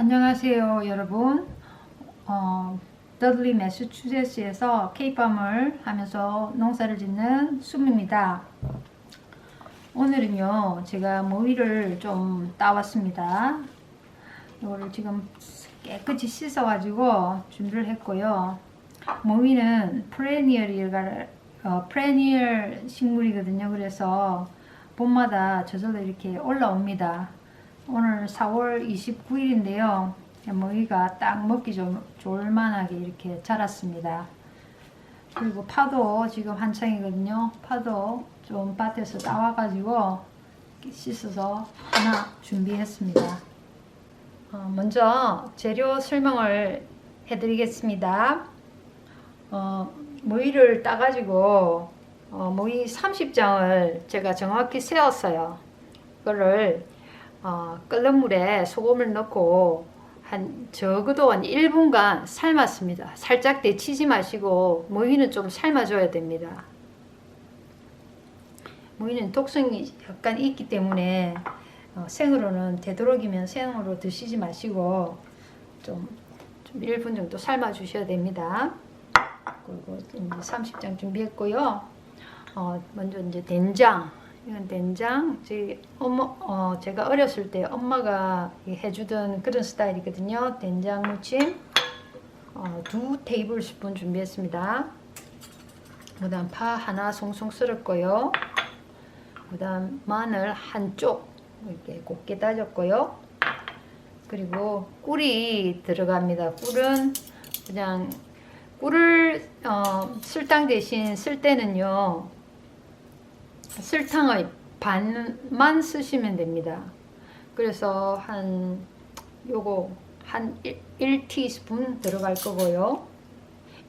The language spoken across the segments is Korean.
안녕하세요, 여러분. 어, 더들리 매수추세츠에서 케이팜을 하면서 농사를 짓는 숨입니다. 오늘은요, 제가 모이를 좀 따왔습니다. 이거를 지금 깨끗이 씻어 가지고 준비를 했고요. 모이는 프레니얼이가 어, 프레니얼 식물이거든요. 그래서 봄마다 저절로 이렇게 올라옵니다. 오늘 4월 29일인데요. 모이가 딱 먹기 좀 좋을 만하게 이렇게 자랐습니다. 그리고 파도 지금 한창이거든요. 파도 좀 밭에서 따와가지고 씻어서 하나 준비했습니다. 어, 먼저 재료 설명을 해드리겠습니다. 어, 모이를 따가지고 어, 모이 30장을 제가 정확히 세었어요. 그거를 어, 끓는 물에 소금을 넣고 한 적어도 한 1분간 삶았습니다. 살짝 데치지 마시고 모이는 좀 삶아줘야 됩니다. 모이는 독성이 약간 있기 때문에 어, 생으로는 되도록이면 생으로 드시지 마시고 좀, 좀 1분 정도 삶아 주셔야 됩니다. 그리고 이제 30장 준비했고요. 어, 먼저 이제 된장. 이건 된장. 저희 엄마, 어, 제가 어렸을 때 엄마가 해주던 그런 스타일이거든요. 된장 무침. 어, 두 테이블 스푼 준비했습니다. 그 다음 파 하나 송송 썰었고요. 그 다음 마늘 한쪽 이렇게 곱게 다졌고요. 그리고 꿀이 들어갑니다. 꿀은 그냥 꿀을 어, 설탕 대신 쓸 때는요. 설탕을 반만 쓰시면 됩니다. 그래서 한 요거 한 1, 티스푼 들어갈 거고요.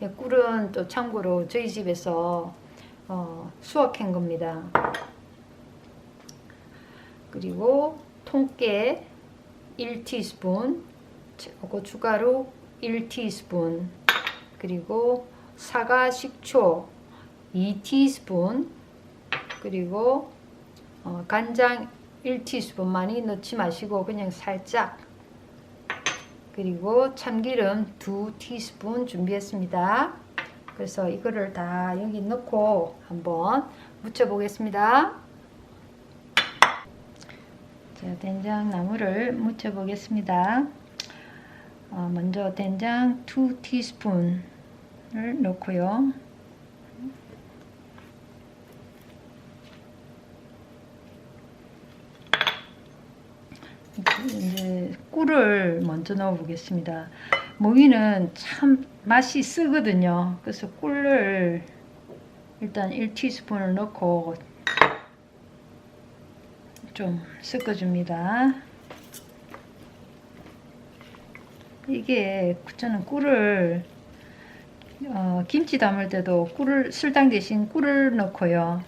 예, 꿀은 또 참고로 저희 집에서 어, 수확한 겁니다. 그리고 통깨 1티스푼, 고춧가루 1티스푼, 그리고 사과 식초 2티스푼, 그리고 어, 간장 1티스푼 많이 넣지 마시고 그냥 살짝 그리고 참기름 2티스푼 준비했습니다. 그래서 이거를 다 여기 넣고 한번 무쳐 보겠습니다. 자, 된장 나물을 무쳐 보겠습니다. 어, 먼저 된장 2티스푼을 넣고요. 이제 꿀을 먼저 넣어 보겠습니다. 모기는 참 맛이 쓰거든요. 그래서 꿀을 일단 1티스푼을 넣고 좀 섞어줍니다. 이게 저는 꿀을 어, 김치 담을 때도 꿀을 설탕 대신 꿀을 넣고요.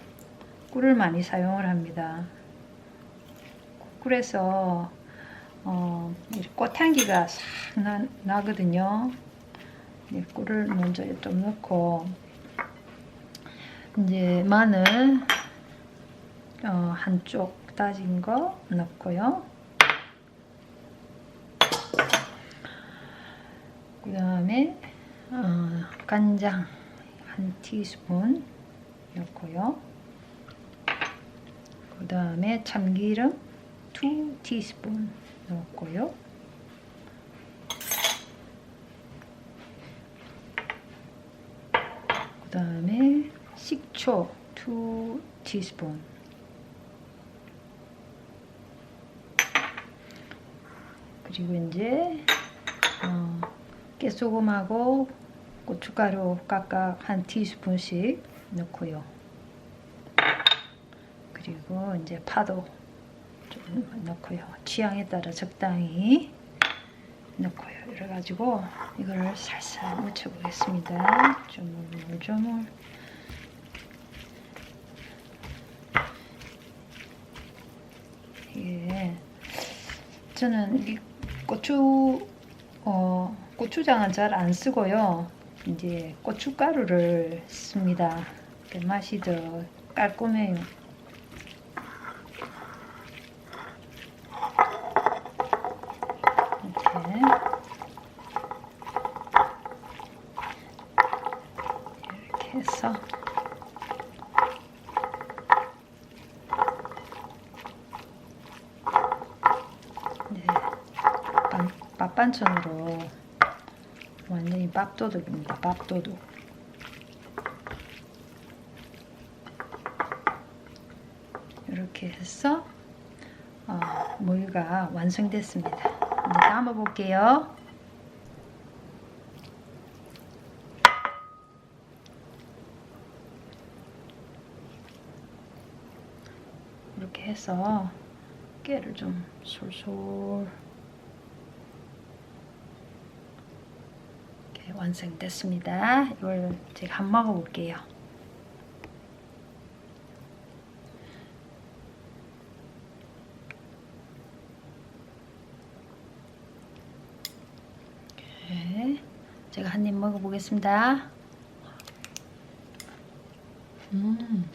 꿀을 많이 사용을 합니다. 꿀에서 어, 꽃향기가 싹 나, 나거든요. 네, 꿀을 먼저 좀 넣고 이제 마늘 어, 한쪽 다진 거 넣고요. 그 다음에 어, 간장 한 티스푼 넣고요. 그 다음에 참기름 2 티스푼 넣었고요. 그 다음에 식초 2 티스푼 그리고 이제 어, 깨소금하고 고춧가루 각각 한 티스푼씩 넣고요. 그리고 이제 파도 좀 넣고요. 취향에 따라 적당히 넣고요. 이래가지고 이거를 살살 묻혀보겠습니다. 조물조물 이게 저는 이 고추 어, 고추장은 잘 안 쓰고요. 이제 고춧가루를 씁니다. 그 맛이 더 깔끔해요. 됐어. 네, 밥, 밥반찬으로 완전히 밥도둑입니다. 밥도둑. 이렇게 해서 어, 모유가 완성됐습니다. 네, 이제 담아볼게요. 이렇게 해서 깨를 좀 솔솔 이렇게 완성됐습니다. 이걸 제가 한번 먹어볼게요. 제가 한 입 먹어보겠습니다. 음.